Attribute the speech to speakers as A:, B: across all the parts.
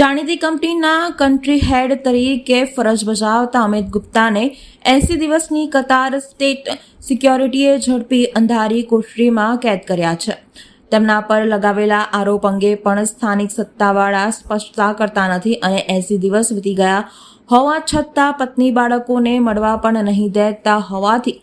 A: જાણીતી કંપનીના કન્ટ્રી હેડ તરીકે ફરજ બજાવતા અમિત ગુપ્તાને એસી દિવસની કતાર સ્ટેટ સિક્યોરિટીએ ઝડપી અંધારી કોઠરીમાં કેદ કર્યા છે. તેમના પર લગાવેલા આરોપ અંગે પણ સ્થાનિક સત્તાવાળા સ્પષ્ટતા કરતા નથી અને એસી દિવસ વીતી ગયા હોવા છતાં પત્ની બાળકોને મળવા પણ નહીં દેતા હોવાથી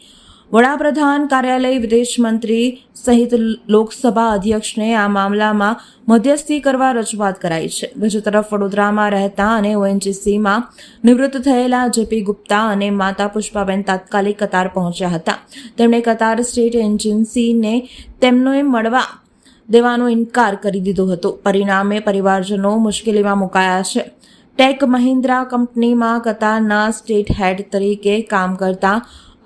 A: વડાપ્રધાન કાર્યાલય વિદેશ મંત્રી સહિત લોકસભા અધ્યક્ષને આ મામલામાં મધ્યસ્થી કરવા રજૂઆત કરાઈ છે. બીજી તરફ વડોદરામાં રહેતા અને ઓએનજીસીમાં નિવૃત્ત થયેલા જેપી ગુપ્તા અને માતા પુષ્પાબેન તાત્કાલિક કતાર પહોંચ્યા હતા. તેમણે કતાર સ્ટેટ એજન્સીને તેમને મળવા દેવાનો ઇનકાર કરી દીધો હતો. પરિણામે પરિવારજનો મુશ્કેલીમાં મુકાયા છે. ટેક મહિન્દ્રા કંપનીમાં કતારના સ્ટેટ હેડ તરીકે કામ કરતા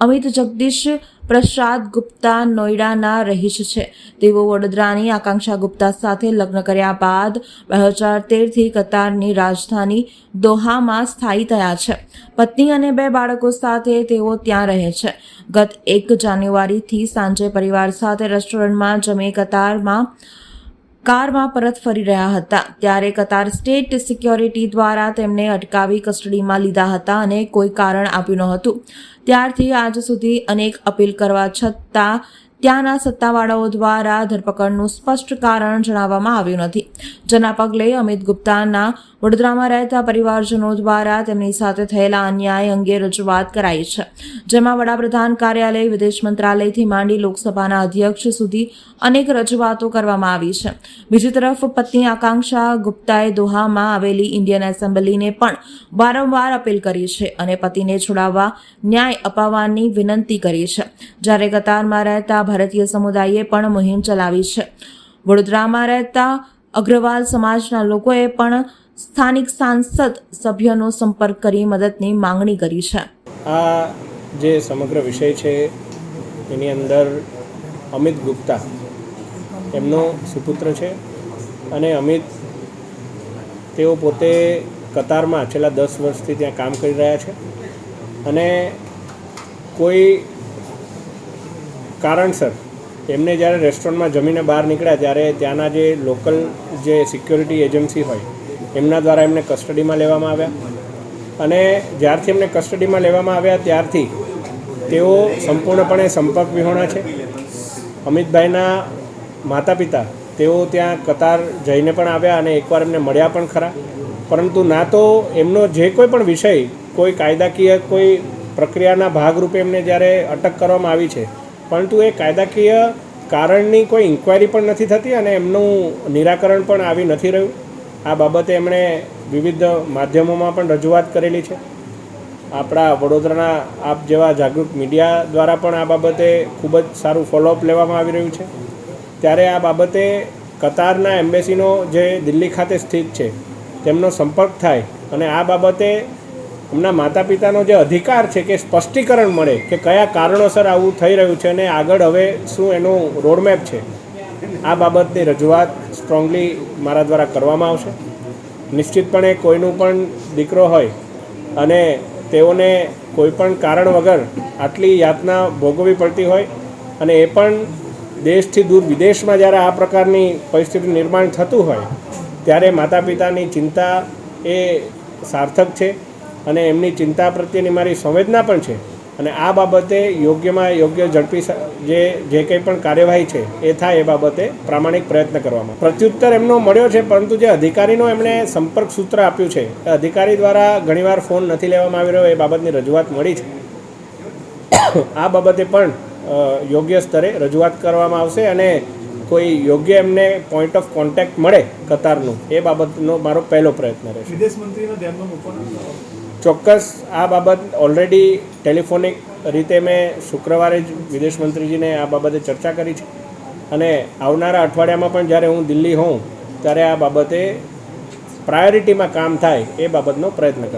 A: અમિત જગદીશ પ્રસાદ ગુપ્તા નોઈડાના રહીશ છે. તેઓ વડોદરાની આકાંક્ષા ગુપ્તા સાથે લગ્ન કર્યા બાદ બે હજાર તેરથી કતારની રાજધાની દોહામાં સ્થાયી થયા છે. પત્ની અને બે બાળકો સાથે તેઓ ત્યાં રહે છે. ગત એક જાન્યુઆરીથી સાંજે પરિવાર સાથે રેસ્ટોરન્ટમાં જમી કતારમાં કારમાં પરત ફરી રહ્યા હતા. ત્યારે કતાર સ્ટેટ સિક્યોરિટી દ્વારા તેમને અટકાવી કસ્ટડીમાં લીધા હતા અને કોઈ કારણ આપ્યું ન હતું. ત્યારથી આજ સુધી અનેક અપીલ કરવા છતાં ત્યાંના સત્તાવાળાઓ દ્વારા ધરપકડનું સ્પષ્ટ કારણ જણાવવામાં આવ્યું નથી. જેના પગલે અમિત ગુપ્તાના વડોદરામાં રહેતા પરિવારજનો દ્વારા તેમની સાથે થયેલા અન્યાય અંગે રજૂઆત કરાઈ છે, જેમાં વડાપ્રધાન કાર્યાલય, વિદેશ મંત્રાલયથી માંડી લોકસભાના અધ્યક્ષ સુધી અનેક રજૂઆતો કરવામાં આવી છે. બીજી તરફ, પત્ની આકાંક્ષા ગુપ્તાએ દોહામાં આવેલી ઇન્ડિયન એસેમ્બલીને પણ વારંવાર અપીલ કરી છે અને પતિને છોડાવવા ન્યાય અપાવવાની વિનંતી કરી છે. જ્યારે કતારમાં રહેતા ભારતીય સમુદાયે પણ મુહિમ ચલાવી છે. વડોદરામાં રહેતા અગ્રવાલ સમાજના લોકોએ પણ સ્થાનિક સાંસદ સભ્યનો સંપર્ક કરી મદદની માંગણી કરી છે.
B: આ જે સમગ્ર વિષય છે, એની અંદર અમિત ગુપ્તા એમનો સુપુત્ર છે અને અમિત તેઓ પોતે કતારમાં છેલ્લા દસ વર્ષથી ત્યાં કામ કરી રહ્યા છે અને કોઈ કારણસર એમને જ્યારે રેસ્ટોરન્ટમાં જમીને બહાર નીકળ્યા, ત્યારે ત્યાંના જે લોકલ જે સિક્યોરિટી એજન્સી હોય એમના દ્વારા એમને કસ્ટડીમાં લેવામાં આવ્યા. અને જ્યારથી એમને કસ્ટડીમાં લેવામાં આવ્યા ત્યારથી તેઓ સંપૂર્ણપણે સંપર્ક વિહોણા છે. અમિતભાઈના માતા પિતા તેઓ ત્યાં કતાર જઈને પણ આવ્યા અને એકવાર એમને મળ્યા પણ ખરા. પરંતુ ના તો એમનો જે કોઈ પણ વિષય, કોઈ કાયદાકીય, કોઈ પ્રક્રિયાના ભાગરૂપે એમને જ્યારે અટક કરવામાં આવી છે, પરંતુ એ કાયદાકીય કારણની કોઈ ઇન્ક્વાયરી પણ નથી થતી અને એમનું નિરાકરણ પણ આવી નથી રહ્યું. આ બાબતે એમણે વિવિધ માધ્યમોમાં પણ રજૂઆત કરેલી છે. આપણા વડોદરાના આપ જેવા જાગૃત મીડિયા દ્વારા પણ આ બાબતે ખૂબ જ સારું ફોલોઅપ લેવામાં આવી રહ્યું છે. ત્યારે આ બાબતે કતારના એમ્બેસીનો જે દિલ્હી ખાતે સ્થિત છે, તેમનો સંપર્ક થાય અને આ બાબતે એમના માતા પિતાનો જે અધિકાર છે કે સ્પષ્ટીકરણ મળે કે કયા કારણોસર આવું થઈ રહ્યું છે અને આગળ હવે શું એનું રોડમેપ છે. આ બાબતની રજૂઆત સ્ટ્રોંગલી મારા દ્વારા કરવામાં આવશે. નિશ્ચિતપણે કોઈનું પણ દીકરો હોય અને તેઓને કોઈ પણ કારણ વગર આટલી યાતના ભોગવવી પડતી હોય અને એ પણ દેશથી દૂર વિદેશમાં જ્યારે આ પ્રકારની પરિસ્થિતિ નિર્માણ થતું હોય, ત્યારે માતા પિતાની ચિંતા એ સાર્થક છે અને એમની ચિંતા પ્રત્યેની મારી સંવેદના પણ છે. અને આ બાબતે યોગ્યમાં યોગ્ય ઝડપી જે જે કંઈ પણ કાર્યવાહી છે, એ થાય એ બાબતે પ્રામાણિક પ્રયત્ન કરવામાં. પ્રત્યુત્તર એમનો મળ્યો છે, પરંતુ જે અધિકારીનો એમણે સંપર્ક સૂત્ર આપ્યું છે, એ અધિકારી દ્વારા ઘણીવાર ફોન નથી લેવામાં આવી રહ્યો, એ બાબતની રજૂઆત મળી છે. આ બાબતે પણ યોગ્ય સ્તરે રજૂઆત કરવામાં આવશે અને કોઈ યોગ્ય એમને પોઈન્ટ ઓફ કોન્ટેક્ટ મળે કતારનું, એ બાબતનો મારો પહેલો પ્રયત્ન રહેશે.
C: વિદેશ મંત્રીના ધ્યાનમાં મૂકવાનું
B: ચોક્કસ આ બાબત ઓલરેડી ટેલિફોનિક રીતે મેં શુક્રવારે જ વિદેશ મંત્રીજીને આ બાબતે ચર્ચા કરી છે. અને આવનારા અઠવાડિયામાં પણ જ્યારે હું દિલ્હી હોઉં, ત્યારે આ બાબતે પ્રાયોરિટીમાં કામ થાય એ બાબતનો પ્રયત્ન કરીશ